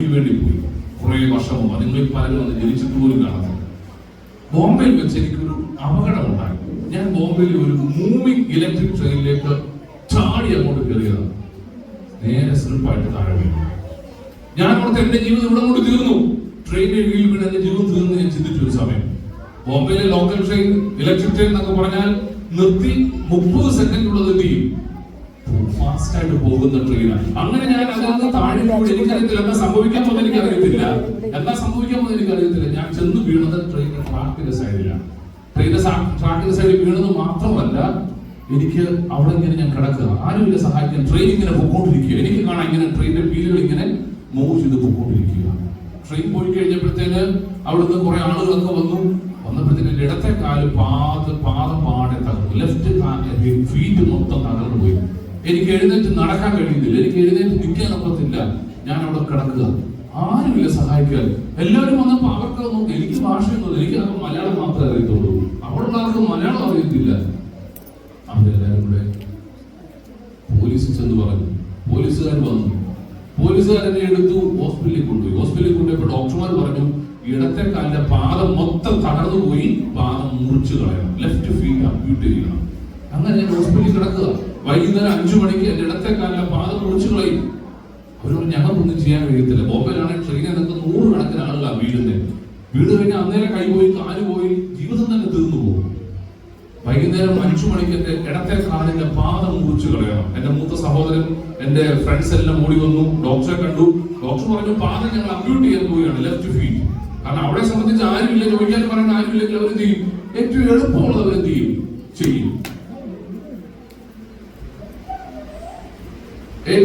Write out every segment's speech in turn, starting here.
വേണ്ടി പോയി. കുറേ വർഷം മുമ്പ്. നിങ്ങൾ പലരും വന്ന് ജനിച്ചിട്ട് പോലും കാണത്തില്ല ബോംബെയിൽ വെച്ച് എനിക്കൊരു അപകടം ഉണ്ടായി ഞാൻ ബോംബെയിൽ ഒരു മൂവിംഗ് ഇലക്ട്രിക് ട്രെയിനിലേക്ക് ചാടി അങ്ങോട്ട് കയറിയതാണ്. നേരെ സ്ലിപ്പായിട്ട് താഴെ ഞാൻ ഓർത്ത് എന്റെ ജീവിതം ഇവിടെ കൊണ്ട് തീർന്നു. ട്രെയിനിൽ വീൽ വീണ് എന്റെ ജീവിതം തീർന്നു ഞാൻ ചിന്തിച്ചു ഒരു സമയം. ബോംബെയിലെ ലോക്കൽ ട്രെയിൻ ഇലക്ട്രിക് ട്രെയിൻ എന്നൊക്കെ പറഞ്ഞാൽ നിർത്തി മുപ്പത് സെക്കൻഡ് ഉള്ളത് ചെയ്യും? ഫാസ്റ്റ് ആയിട്ട് പോകുന്ന ട്രെയിനാണ് അങ്ങനെ ഞാൻ അതിൽ താഴെ എനിക്കറിയത്തില്ല എന്താ സംഭവിക്കാൻ പോകുന്നത് എനിക്കറിയത്തില്ല. എന്താ സംഭവിക്കാൻ പോകുന്നത് എനിക്കറിയത്തില്ല. ഞാൻ ചെന്ന് വീണത് ട്രെയിനിന്റെ ട്രാക്കിന്റെ സൈഡിലാണ് ട്രെയിനിന്റെ ട്രാക്കിന്റെ സൈഡിൽ വീണത് മാത്രമല്ല എനിക്ക് അവിടെ ഇങ്ങനെ ഞാൻ കിടക്കുക. ആരും ഇല്ല സഹായിക്കാൻ ട്രെയിൻ ഇങ്ങനെ പൊക്കോണ്ടിരിക്കുക എനിക്ക് കാണാൻ ഇങ്ങനെ ട്രെയിനിന്റെ വീലുകൾ ഇങ്ങനെ മൂവ് ചെയ്ത് പൊക്കോണ്ടിരിക്കുക ട്രെയിൻ പോയി കഴിഞ്ഞപ്പോഴത്തേന് അവിടുന്ന് കുറെ ആളുകളൊക്കെ വന്നു. വന്നപ്പോഴത്തേന് ഇടത്തെ കാൽ പാത പാത പാടെ തകർന്നു. ലെഫ്റ്റ് ഫീറ്റ് മൊത്തം തകർന്നു പോയി എനിക്ക് എഴുന്നേറ്റ് നടക്കാൻ കഴിയുന്നില്ല. എനിക്ക് എഴുന്നേറ്റ് നിൽക്കാൻ ഒക്കത്തില്ല. ഞാൻ അവിടെ കിടക്കുക. ആരുമില്ല സഹായിക്കാൻ എല്ലാവരും വന്നപ്പോ അവർക്ക് നോക്കി എനിക്ക് ഭാഷയൊന്നും എനിക്ക് അത് മലയാളം മാത്രമേ അറിയത്തുള്ളൂ. അവിടെയുള്ള ആർക്കും മലയാളം അറിയത്തില്ല. അവരെല്ലാവരും കൂടെ പോലീസ് ചെന്ന് പറഞ്ഞു. പോലീസുകാർ വന്നു. പോലീസുകാരനെ എടുത്തു ഹോസ്പിറ്റലിൽ കൊണ്ടുപോയി. ഹോസ്പിറ്റലിൽ കൊണ്ടുപോയപ്പോൾ ഡോക്ടർമാർ പറഞ്ഞു ഇടത്തെ കാലിന്റെ പാദം മൊത്തം തകർന്നു പോയി. പാദം മുറിച്ചു കളയണം. ലെഫ്റ്റ് ഫീറ്റ് അപ്യൂട്ട് ചെയ്യണം. അങ്ങനെ ഹോസ്പിറ്റലിൽ കിടക്കുക. വൈകുന്നേരം അഞ്ചു മണിക്ക് എന്റെ ഇടത്തെ കാലിലെ പാദം ഒഴിച്ചു കളയും. അവരോട് ഞങ്ങൾക്കൊന്നും ചെയ്യാൻ കഴിയത്തില്ല. ബോംബെയിലാണെങ്കിൽ ട്രെയിനിൽ നിന്നൊക്കെ നൂറുകണക്കിന് ആളുകളാണ് വീടിന്റെ വീട് കഴിഞ്ഞാൽ അന്നേരം കൈ പോയി കാൽ പോയി ജീവിതം തന്നെ തീർന്നു പോകും. വൈകുന്നേരം അഞ്ചു മണിക്ക് എന്റെ ഇടത്തെ കാലിന്റെ പാദം മുറിച്ചു കളയണം. എന്റെ മൂത്ത സഹോദരൻ എന്റെ ഫ്രണ്ട്സ് എല്ലാം ഓടി വന്നു. ഡോക്ടറെ കണ്ടു. ഡോക്ടർ പറഞ്ഞു പാദം ഞങ്ങൾ അമ്പ്യൂട്ട് ചെയ്യാൻ പോവുകയാണ്. ലെഫ്റ്റ് ഫീറ്റ് കാരണം അവരെ സംബന്ധിച്ച് ആരുമില്ല ചോദിക്കാൻ പറയുന്ന ആരുമില്ലെങ്കിൽ അവരെന്ത് ചെയ്യും? ഏറ്റവും എളുപ്പമുള്ളത് അവരെന്ത് ചെയ്യും? ചെയ്യും.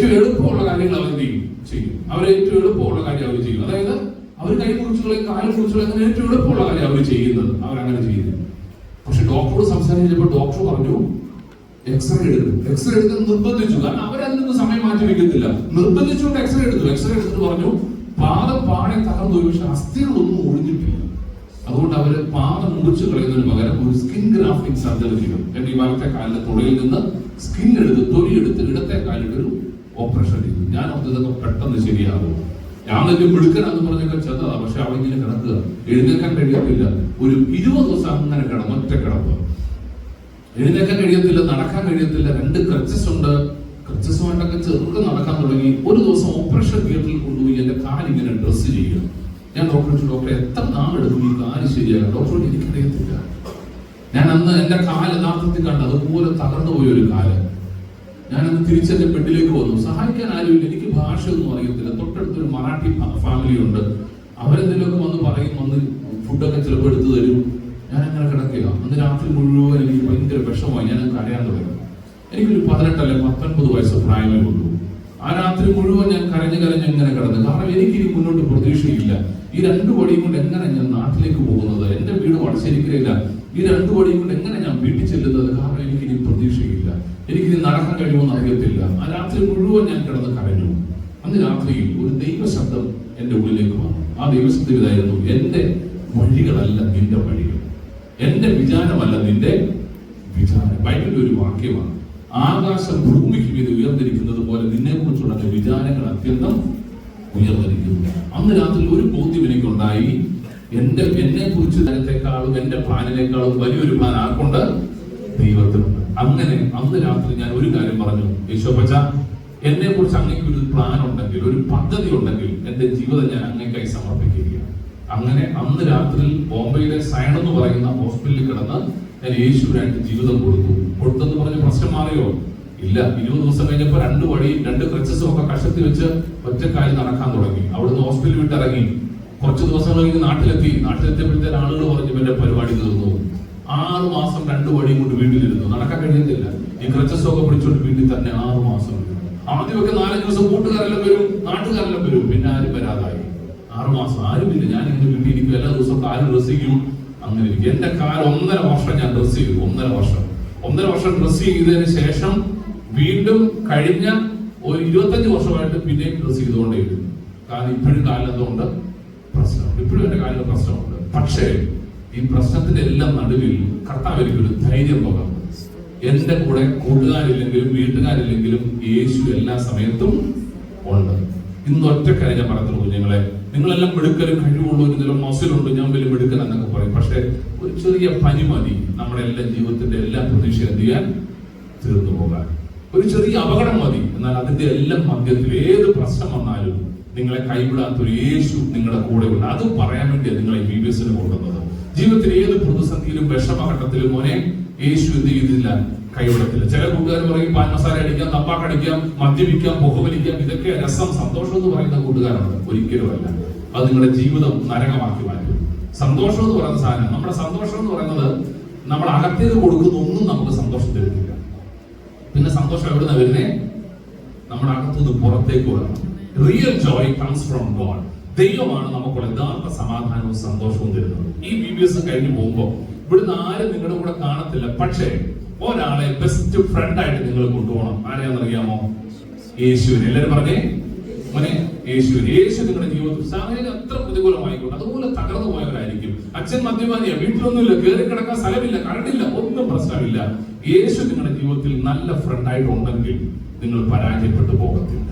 ഏറ്റവും എളുപ്പമുള്ള കാര്യങ്ങൾ അവർ ചെയ്യും? ചെയ്യും. അവർ ഏറ്റവും എളുപ്പമുള്ള കാര്യം അവർ ചെയ്യും അതായത് അവർ കൈ കുറിച്ചുള്ള കാൽ കുറിച്ചുള്ള അങ്ങനെ ഏറ്റവും എളുപ്പമുള്ള കാര്യം അവർ ചെയ്യുന്നത്. അവരങ്ങനെ ചെയ്യുന്നത്. പക്ഷെ ഡോക്ടറോട് സംസാരിച്ചപ്പോൾ ഡോക്ടർ പറഞ്ഞു എക്സ്റേ എടുക്കും. എക്സ്റേ എടുക്കാൻ നിർബന്ധിച്ചു. കാരണം അവരതിന് സമയം മാറ്റി വെക്കുന്നില്ല നിർബന്ധിച്ചുകൊണ്ട് എക്സ്റേ എടുത്തു. എക്സ്റേ എടുത്തിട്ട് പറഞ്ഞു പാദം പാടെ തകർന്നു പോയി പക്ഷെ അസ്ഥികളൊന്നും ഒഴിഞ്ഞിട്ടില്ല. അതുകൊണ്ട് അവർ പാദം മുറിച്ചു കളയുന്നതിന് പകരം ഒരു സ്കിൻ ഗ്രാഫ്റ്റിംഗ് സർജറി ചെയ്യും എന്റെ ഈ വലത്തെ കാലിന്റെ തുടയിൽ നിന്ന് സ്കിൻ എടുത്ത് തൊലി എടുത്ത് ഇടത്തെ ഒരു ഓപ്പറേഷൻ ചെയ്തു ഞാൻ ഓർത്തതൊക്കെ പെട്ടെന്ന് ശരിയാകും. ഞാൻ വലിയ മിടുക്കനാന്ന് പറഞ്ഞൊക്കെ ചെന്നതാ. പക്ഷെ അവിടെ ഇങ്ങനെ കിടക്കുക? എഴുന്നേക്കാൻ കഴിയത്തില്ല. ഒരു ഇരുപത് ദിവസം അങ്ങനെ കിടന്നു ഒറ്റ കിടപ്പ്. എഴുന്നേക്കാൻ കഴിയത്തില്ല നടക്കാൻ കഴിയത്തില്ല. രണ്ട് ക്രച്ചസ് ഉണ്ട്. ക്രച്ചസുമായിട്ടൊക്കെ ചെറുക്ക് നടക്കാൻ തുടങ്ങി. ഒരു ദിവസം ഓപ്പറേഷൻ തിയേറ്ററിൽ കൊണ്ടുപോയി എന്റെ കാലിങ്ങനെ ഡ്രസ് ചെയ്യുക. ഞാൻ ഡോക്ടറെ ഡോക്ടറെ എത്ര നാൾ എടുക്കും ഈ കാൽ ശരിയാകാൻ? ഡോക്ടറോട് എനിക്കറിയത്തില്ല. ഞാൻ അന്ന് എന്റെ കാൽ യഥാർത്ഥത്തിൽ കണ്ടത് അതുപോലെ തകർന്നു പോയ ഒരു കാൽ. ഞാനന്ന് തിരിച്ചെന്റെ ബെഡിലേക്ക് വന്നു. സഹായിക്കാൻ ആരുമില്ല. എനിക്ക് ഭാഷയൊന്നും അറിയത്തില്ല. തൊട്ടടുത്തൊരു മറാഠി ഫാമിലി ഉണ്ട്. അവരെന്തെങ്കിലുമൊക്കെ വന്ന് പറയും വന്ന് ഫുഡൊക്കെ ചിലപ്പോൾ എടുത്തു തരും. ഞാൻ അങ്ങനെ കിടക്കുക അന്ന് രാത്രി മുഴുവൻ എനിക്ക് ഭയങ്കര വിഷമമായി. ഞാൻ കരയാൻ തുടങ്ങി. എനിക്കൊരു പതിനെട്ടല്ല പത്തൊൻപത് വയസ്സ് പ്രായമേ ഉള്ളൂ. ആ രാത്രി മുഴുവൻ ഞാൻ കരഞ്ഞു കരഞ്ഞ് എങ്ങനെ കിടന്നു. കാരണം എനിക്ക് ഇനി മുന്നോട്ട് പ്രതീക്ഷയില്ല. ഈ രണ്ടു വടിയും കൊണ്ട് എങ്ങനെ ഞാൻ നാട്ടിലേക്ക് പോകുന്നത്? എന്റെ വീട് വടശ്ശേരിക്കയില്ല ഈ രണ്ടു വടിയും കൊണ്ട് എങ്ങനെ ഞാൻ വീട്ടിൽ ചെല്ലുന്നത്? കാരണം എനിക്ക് ഇനി പ്രതീക്ഷയില്ല. എനിക്ക് ഇനി നടക്കാൻ കഴിയുമെന്ന് അറിയത്തില്ല. ആ രാത്രി മുഴുവൻ ഞാൻ കിടന്ന് കരഞ്ഞു. അന്ന് രാത്രിയിൽ ഒരു ദൈവശബ്ദം എന്റെ ഉള്ളിലേക്ക് വന്നു. ആ ദൈവശബ്ദം ഇതായിരുന്നു എന്റെ വഴികളല്ല നിന്റെ വഴികൾ. എന്റെ വിചാരമല്ല നിന്റെ വിചാരം. ഭയങ്കര ഒരു വാക്യമാണ്. ആകാശം ഭൂമിക്ക് മീത് ഉയർന്നിരിക്കുന്നത് പോലെ നിന്നെ കുറിച്ചുള്ള എന്റെ വിചാരങ്ങൾ അത്യന്തം ഉയർന്നിരിക്കുന്നു. അന്ന് രാത്രി ഒരു ബോധ്യം എനിക്കുണ്ടായി. എന്റെ എന്നെ കുറിച്ച് തരത്തെക്കാളും എന്റെ പ്ലാനിനേക്കാളും വലിയൊരു പ്ലാൻ ആർക്കുണ്ട്? ദൈവത്തിനുണ്ട്. അങ്ങനെ അന്ന് രാത്രി ഞാൻ ഒരു കാര്യം പറഞ്ഞു. യേശോപ്പച്ച എന്നെ കുറിച്ച് അങ്ങേക്ക് ഒരു പ്ലാൻ ഉണ്ടെങ്കിൽ ഒരു പദ്ധതി ഉണ്ടെങ്കിൽ എന്റെ ജീവിതം ഞാൻ അങ്ങേക്കായി സമർപ്പിക്കുകയാണ്. അങ്ങനെ അന്ന് രാത്രി ബോംബെയിലെ സയൺ എന്ന് പറയുന്ന ഹോസ്പിറ്റലിൽ കിടന്ന് ഞാൻ യേശുവിനായിട്ട് ജീവിതം കൊടുത്തു. കൊടുത്തെന്ന് പറഞ്ഞ പ്രശ്നം മാറിയോ? ഇല്ല. ഇരുപത് ദിവസം കഴിഞ്ഞപ്പോൾ രണ്ട് വഴി രണ്ട് ക്രച്ചസും ഒക്കെ കഷത്തി വെച്ച് ഒറ്റക്കാലി നടക്കാൻ തുടങ്ങി. അവിടുന്ന് ഹോസ്പിറ്റലിൽ വിട്ട് ഇറങ്ങി കുറച്ച് ദിവസം കഴിഞ്ഞ് നാട്ടിലെത്തി. നാട്ടിലെത്തിയപ്പോഴത്തേന് ആളുകൾ പറഞ്ഞു എന്റെ പരിപാടി തീർന്നു. ആറ് മാസം രണ്ട് വഴിയും കൊണ്ട് വീട്ടിലിരുന്നു. നടക്കാൻ കഴിയത്തില്ല ഈ ക്രച്ചസും ഒക്കെ പിടിച്ചോണ്ട് വീട്ടിൽ തന്നെ ആറ് മാസം. ആദ്യമൊക്കെ നാലഞ്ച് ദിവസം കൂട്ടുകാരെല്ലാം വരും നാട്ടുകാരെല്ലാം വരും. പിന്നെ ആരും വരാതായി. ആറ് മാസം ആരുമില്ല. ഞാൻ എന്റെ വീട്ടിൽ ഇരിക്കും. എല്ലാ ദിവസവും ആരും ചെയ്യും അങ്ങനെ എന്റെ കാലം ഒന്നര വർഷം ഞാൻ ഡ്രസ് ചെയ്തു ഒന്നര വർഷം. ഒന്നര വർഷം ഡ്രസ് ചെയ്തതിന് ശേഷം വീണ്ടും കഴിഞ്ഞ ഒരു ഇരുപത്തഞ്ച് വർഷമായിട്ട് പിന്നെയും ഡ്രസ് ചെയ്തുകൊണ്ടേയിരുന്നു. കാരണം ഇപ്പോഴും കാലത്തുകൊണ്ട് പ്രശ്നമുണ്ട്. ഇപ്പോഴും എന്റെ കാലിന് പ്രശ്നമുണ്ട്. പക്ഷേ ഈ പ്രശ്നത്തിന്റെ എല്ലാം നടുവിൽ കർത്താവ് എനിക്കൊരു ധൈര്യം പകർന്നു എന്റെ കൂടെ കൂട്ടുകാരില്ലെങ്കിലും വീട്ടുകാരില്ലെങ്കിലും യേശു എല്ലാ സമയത്തും ഉണ്ട്. ഇന്ന് ഒറ്റക്കാര്യം ഞാൻ പറഞ്ഞു കുഞ്ഞുങ്ങളെ? നിങ്ങളെല്ലാം മിടുക്കലും കഴിവുള്ളൂ ഇതിലും മസിലുണ്ട്. ഞാൻ വലിയ മിടുക്കൻ എന്നൊക്കെ പറയും പക്ഷെ ഒരു ചെറിയ പനി മതി. നമ്മുടെ എല്ലാ ജീവിതത്തിന്റെ എല്ലാ പ്രതീക്ഷ എന്ത് ചെയ്യാൻ? തീർന്നു പോകാൻ. ഒരു ചെറിയ അപകടം മതി. എന്നാൽ അതിന്റെ എല്ലാം മധ്യത്തിൽ ഏത് പ്രശ്നം വന്നാലും നിങ്ങളെ കൈവിടാത്ത ഒരു യേശു നിങ്ങളുടെ കൂടെ ഉണ്ട്. അത് പറയാൻ വേണ്ടിയാണ് നിങ്ങളെ ബി ബി എസിന് കൊണ്ടുവന്നത്. ജീവിതത്തിൽ ഏത് പ്രതിസന്ധിയിലും വിഷമഘട്ടത്തിലും മോനെ യേശു എന്ത് ചെയ്തില്ല? കൈവിടത്തില്ല. ചില കൂട്ടുകാർ പറയും പാൻ മസാല അടിക്കാം തപ്പാക്കടിക്കാം മദ്യപിക്കാം പുകവലിക്കാം ഇതൊക്കെ രസം സന്തോഷം എന്ന് പറയുന്ന കൂട്ടുകാരുണ്ട് ഒരിക്കലുമല്ല. അത് നിങ്ങളുടെ ജീവിതം നരകമാക്കി മാറ്റും. സന്തോഷം എന്ന് പറയുന്ന സാധനം. നമ്മുടെ സന്തോഷം എന്ന് പറയുന്നത് നമ്മൾ അകത്തേക്ക് കൊടുക്കുന്ന ഒന്നും നമുക്ക് സന്തോഷം തരുന്നില്ല. പിന്നെ സന്തോഷം എവിടുന്ന വരുന്നേ? നമ്മുടെ അകത്തുനിന്ന് പുറത്തേക്ക് വരണം. Real joy comes from God ദൈവമാണ് നമുക്കുള്ള യഥാർത്ഥ സമാധാനവും സന്തോഷവും തരുന്നത്. ഈ ബി ബി എസ് കഴിഞ്ഞ് പോകുമ്പോൾ ഇവിടുന്ന് ആരും നിങ്ങളുടെ കൂടെ കാണത്തില്ല. പക്ഷേ ഒരാളെ ബെസ്റ്റ് ഫ്രണ്ട് ആയിട്ട് നിങ്ങൾ കൊണ്ടുപോകണം. ആരെയാണെന്നറിയാമോ? യേശുവിനെ. എല്ലാവരും പറഞ്ഞേ? മോനെ യേശുവിനെ. യേശു നിങ്ങളുടെ ജീവിതത്തിൽ സാഹചര്യം അത്ര പ്രതികൂലമായിക്കോട്ടെ. അതുപോലെ തകർന്നു പോയവരായിരിക്കും അച്ഛൻ മദ്യപാനിയാ വീട്ടിലൊന്നുമില്ല കയറി കിടക്കാൻ സ്ഥലമില്ല കറണ്ടില്ല ഒന്നും പ്രശ്നമില്ല. യേശു നിങ്ങളുടെ ജീവിതത്തിൽ നല്ല ഫ്രണ്ട് ആയിട്ട് ഉണ്ടെങ്കിൽ നിങ്ങൾ പരാജയപ്പെട്ടു പോകത്തില്ല.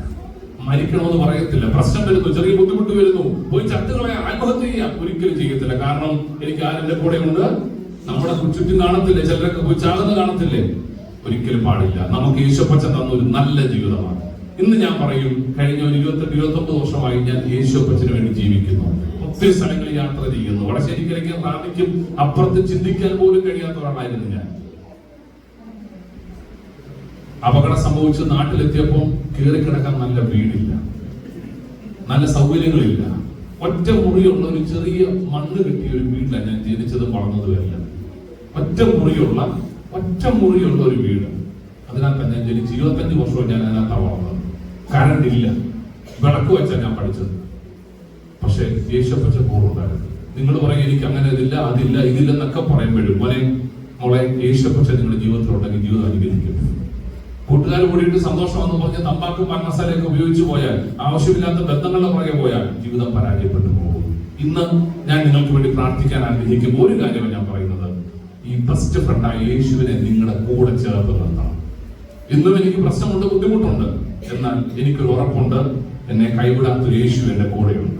മരിക്കണമെന്ന് പറയത്തില്ല. പ്രശ്നം വരുന്നു ചെറിയ ബുദ്ധിമുട്ട് വരുന്നു. പോയി ചത്തുകളെ ആത്മഹത്യ ചെയ്യാം. ഒരിക്കലും ചെയ്യത്തില്ല. കാരണം എനിക്ക് ആരെന്റെ കൂടെ ഉണ്ട്? നമ്മുടെ ചുറ്റും കാണത്തില്ലേ? ചിലരൊക്കെ പോയി ചാകുന്ന കാണത്തില്ലേ? ഒരിക്കലും പാടില്ല. നമുക്ക് യേശുപ്പച്ച തന്ന ഒരു നല്ല ജീവിതമാണ്. ഇന്ന് ഞാൻ പറയും കഴിഞ്ഞ ഒരു ഇരുപത്തെട്ട് ഇരുപത്തൊമ്പത് വർഷമായി ഞാൻ യേശുപ്പച്ചന് വേണ്ടി ജീവിക്കുന്നു. ഒത്തിരി സ്ഥലങ്ങളിൽ യാത്ര ചെയ്യുന്നു അവിടെ ശരിക്കും റാണിക്കും അപ്പുറത്ത് ചിന്തിക്കാൻ പോലും കഴിയാത്ത ഒരാളായിരുന്നു ഞാൻ. അപകടം സംഭവിച്ച് നാട്ടിലെത്തിയപ്പോൾ കയറിക്കിടക്കാൻ നല്ല വീടില്ല. നല്ല സൗകര്യങ്ങളില്ല. ഒറ്റ മുറിയുള്ള ഒരു ചെറിയ മണ്ണ് കിട്ടിയ ഒരു വീട്ടിലാണ് ഞാൻ ജനിച്ചത് വളർന്നതുമല്ല ഒറ്റ മുറിയുള്ള ഒറ്റ മുറിയുള്ള ഒരു വീട്. അതിനാൽ ഞാൻ ജനിച്ച് ഇരുപത്തഞ്ച് വർഷവും ഞാൻ അതിനകത്താണ് വളർന്നത്. കറണ്ട് ഇല്ല. വിളക്ക് വെച്ചാണ് ഞാൻ പഠിച്ചത്. പക്ഷേ യേശുപ്പച്ച പൂർണമായിരുന്നു നിങ്ങൾ പറയും എനിക്ക് അങ്ങനെ ഇതില്ല അതില്ല ഇതില്ലെന്നൊക്കെ പറയുമ്പോഴും മോനെ മോളെ യേശുപ്പച്ച നിങ്ങളുടെ ജീവിതത്തിലുണ്ടെങ്കിൽ ജീവിതം അനുഗ്രഹിക്കും. കൂട്ടുകാർ കൂടിയിട്ട് സന്തോഷം എന്ന് പറഞ്ഞ് തമ്പാക്കും മസാലയൊക്കെ ഉപയോഗിച്ച് പോയാൽ ആവശ്യമില്ലാത്ത ബന്ധങ്ങളുടെ പുറകെ പോയാൽ ജീവിതം പരാജയപ്പെട്ടു പോകും. ഇന്ന് ഞാൻ നിങ്ങൾക്ക് വേണ്ടി പ്രാർത്ഥിക്കാൻ ആഗ്രഹിക്കും ഒരു കാര്യമാണ് ഞാൻ പറയുന്നത്. ഈ ബെസ്റ്റ് ഫ്രണ്ടായ യേശുവിനെ നിങ്ങളുടെ കൂടെ ചേർത്ത് നിർത്തണം. ഇന്നും എനിക്ക് പ്രശ്നമുണ്ട് ബുദ്ധിമുട്ടുണ്ട്. എന്നാൽ എനിക്കൊരു ഉറപ്പുണ്ട് എന്നെ കൈവിടാത്തൊരു യേശു എന്റെ കൂടെയുണ്ട്.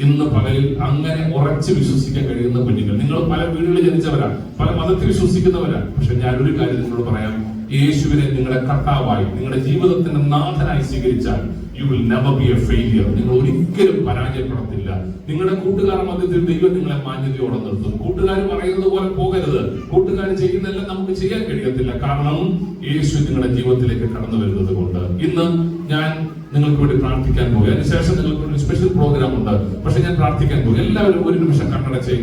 ഇന്ന് പകലിൽ അങ്ങനെ ഉറച്ചു വിശ്വസിക്കാൻ കഴിയുന്ന കുഞ്ഞുങ്ങൾ നിങ്ങൾ പല വീടുകളിൽ ജനിച്ചവരാ പല മതത്തിൽ വിശ്വസിക്കുന്നവരാ. പക്ഷെ ഞാൻ ഒരു കാര്യം നിങ്ങളോട് പറയാം. യേശുവിനെ നിങ്ങളുടെ കർത്താവായി നിങ്ങളുടെ ജീവിതത്തിന്റെ നാഥനായി സ്വീകരിച്ചാൽ you will never be a failure നിങ്ങൾ ഒരിക്കലും പരാജയപ്പെടത്തില്ല. നിങ്ങളുടെ കൂട്ടുകാർ മധ്യത്തിൽ ദൈവം നിങ്ങളെ മാന്യതയോടെ നിർത്തും. കൂട്ടുകാർ പറയുന്നത് പോലെ പോകരുത്. കൂട്ടുകാർ ചെയ്യുന്നതെല്ലാം നമുക്ക് ചെയ്യാൻ കഴിയത്തില്ല. കാരണം യേശു നിങ്ങളുടെ ജീവിതത്തിലേക്ക് കടന്നു വരുന്നത് കൊണ്ട്. ഇന്ന് ഞാൻ നിങ്ങൾക്ക് വേണ്ടി പ്രാർത്ഥിക്കാൻ പോകും അതിനുശേഷം നിങ്ങൾക്ക് ഒരു സ്പെഷ്യൽ പ്രോഗ്രാം ഉണ്ട്. പക്ഷെ ഞാൻ പ്രാർത്ഥിക്കാൻ പോകും എല്ലാവരും ഒരു നിമിഷം കണ്ണടച്ച്